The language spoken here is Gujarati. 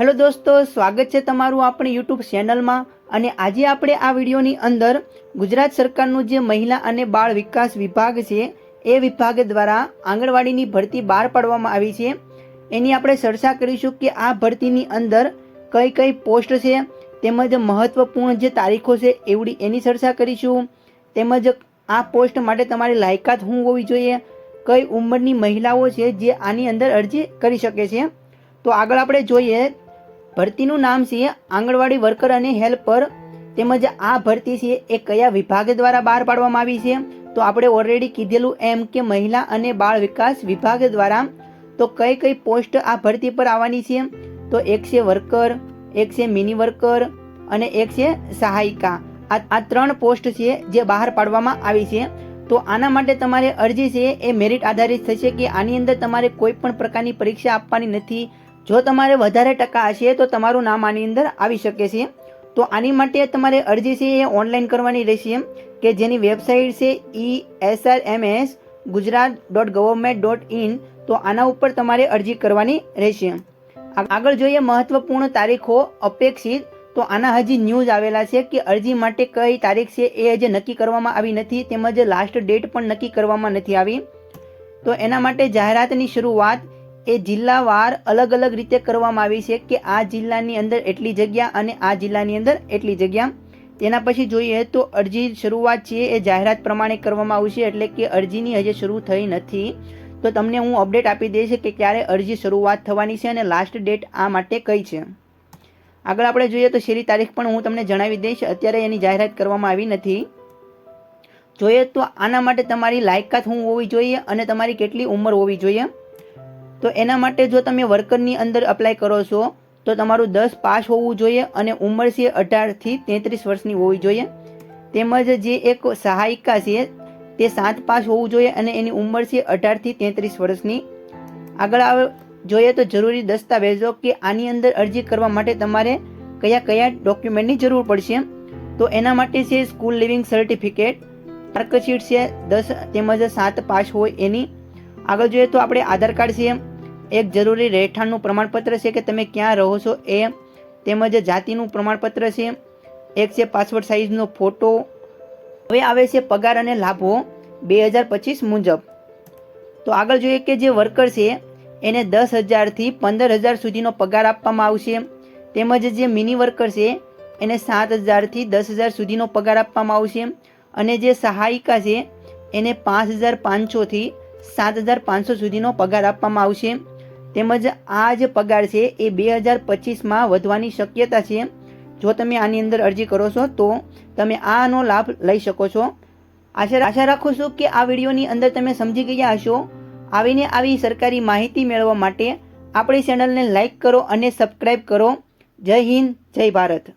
હેલો દોસ્તો, સ્વાગત છે તમારું આપણી યુટ્યુબ ચેનલમાં અને આજે આપણે આ વિડીયોની અંદર ગુજરાત સરકારનું જે મહિલા અને બાળ વિકાસ વિભાગ છે, એ વિભાગ દ્વારા આંગણવાડીની ભરતી બહાર પાડવામાં આવી છે. એની આપણે ચર્ચા કરીશું કે આ ભરતીની અંદર કઈ કઈ પોસ્ટ છે, તેમજ મહત્વપૂર્ણ જે તારીખો છે એવડી એની ચર્ચા કરીશું. તેમજ આ પોસ્ટ માટે તમારી લાયકાત શું હોવી જોઈએ કઈ ઉંમરની મહિલાઓ છે જે આની અંદર અરજી કરી શકે છે? તો આગળ આપણે જોઈએ, ભરતીનું નામ છે આંગણવાડી વર્કર અને હેલ્પર. તેમજ આ ભરતી છે એ કયા વિભાગ દ્વારા બહાર પાડવામાં આવી છે? તો આપણે ઓલરેડી કીધેલું એમ કે મહિલા અને બાળ વિકાસ વિભાગ દ્વારા. તો કઈ કઈ પોસ્ટ આ ભરતી પર આવવાની છે? તો એક છે વર્કર, એક છે મિની વર્કર અને એક છે સહાયિકા. આ ત્રણ પોસ્ટ છે જે બહાર પાડવામાં આવી છે. તો આના માટે તમારે અરજી છે એ મેરિટ આધારિત થશે કે આની અંદર તમારે કોઈ પણ પ્રકારની પરીક્ષા આપવાની નથી. જો તમારે વધારે ટકા હશે તો તમારું નામ આની અંદર આવી શકે છે. તો આની માટે તમારે અરજી છે એ ઓનલાઈન કરવાની રહેશે કે જેની વેબસાઇટ છે E S R M S Gujarat dot government dot in તો આના ઉપર તમારે અરજી કરવાની રહેશે. આગળ જોઈએ મહત્વપૂર્ણ તારીખો અપેક્ષિત. તો આના હજી ન્યૂઝ આવેલા છે કે અરજી માટે કઈ તારીખ છે એ હજી નક્કી કરવામાં આવી નથી, તેમજ લાસ્ટ ડેટ પણ નક્કી કરવામાં નથી આવી. તો એના માટે જાહેરાતની શરૂઆત એ જિલ્લાવાર અલગ અલગ રીતે કરવામાં આવી છે કે આ જિલ્લાની અંદર એટલી જગ્યા અને આ જિલ્લાની અંદર એટલી જગ્યા. તેના પછી જોઈએ તો અરજી શરૂઆત છે એ જાહેરાત પ્રમાણે કરવામાં આવશે એટલે કે અરજીની હજી શરૂ થઈ નથી. તો તમને હું અપડેટ આપી દઈશ કે ક્યારે અરજી શરૂઆત થવાની છે અને લાસ્ટ ડેટ આ માટે કઈ છે. આગળ આપણે જોઈએ તો શેરી તારીખ પણ હું તમને જણાવી દઈશ. અત્યારે એની જાહેરાત કરવામાં આવી નથી. જોઈએ તો આના માટે તમારી લાયકાત શું હોવી જોઈએ અને તમારી કેટલી ઉંમર હોવી જોઈએ. તો એના માટે જો તમે વર્કરની અંદર અપ્લાય કરો છો, તો તમારું દસ પાસ હોવું જોઈએ અને ઉંમર છે અઢારથી તેત્રીસ વર્ષની હોવી જોઈએ. તેમજ જે એક સહાયિકા છે, તે સાત પાસ હોવું જોઈએ અને એની ઉંમર છે અઢારથી તેત્રીસ વર્ષની. આગળ આવે જોઈએ તો જરૂરી દસ્તાવેજો કે આની અંદર અરજી કરવા માટે તમારે કયા કયા ડોક્યુમેન્ટની જરૂર પડશે. તો એના માટે છે સ્કૂલ લિવિંગ સર્ટિફિકેટ માર્કશીટ છે, દસ તેમજ સાત પાસ હોય એની. આગળ જોઈએ તો આપણે આધાર કાર્ડ છે. એક જરૂરી રહેઠાણનું પ્રમાણપત્ર છે કે તમે ક્યાં રહો છો એ. તેમજ જાતિનું પ્રમાણપત્ર છે. એક છે પાસપોર્ટ સાઇઝનો ફોટો. હવે આવે છે પગાર અને લાભો. બે હજાર પચીસ મુજબ. તો આગળ જોઈએ કે જે વર્કર છે એને દસ હજારથી પંદર હજાર સુધીનો પગાર આપવામાં આવશે. તેમજ જે મિની વર્કર છે, એને સાત હજારથી દસ હજાર સુધીનો પગાર આપવામાં આવશે. અને જે સહાયિકા છે, એને પાંચ હજાર પાંચસોથી સાત હજાર પાંચસો સુધીનો પગાર આપવામાં આવશે. તેમજ આ જે પગાર છે, એ બે હજાર પચીસમાં વધવાની શક્યતા છે. જો તમે આની અંદર અરજી કરો છો, તો તમે આનો લાભ લઈ શકો છો. આશા આશા રાખું છું કે આ વિડીયોની અંદર તમે સમજી ગયા હશો. આવીને આવી સરકારી માહિતી મેળવવા માટે આપણી ચેનલને લાઈક કરો અને સબસ્ક્રાઈબ કરો. જય હિન્દ, જય ભારત.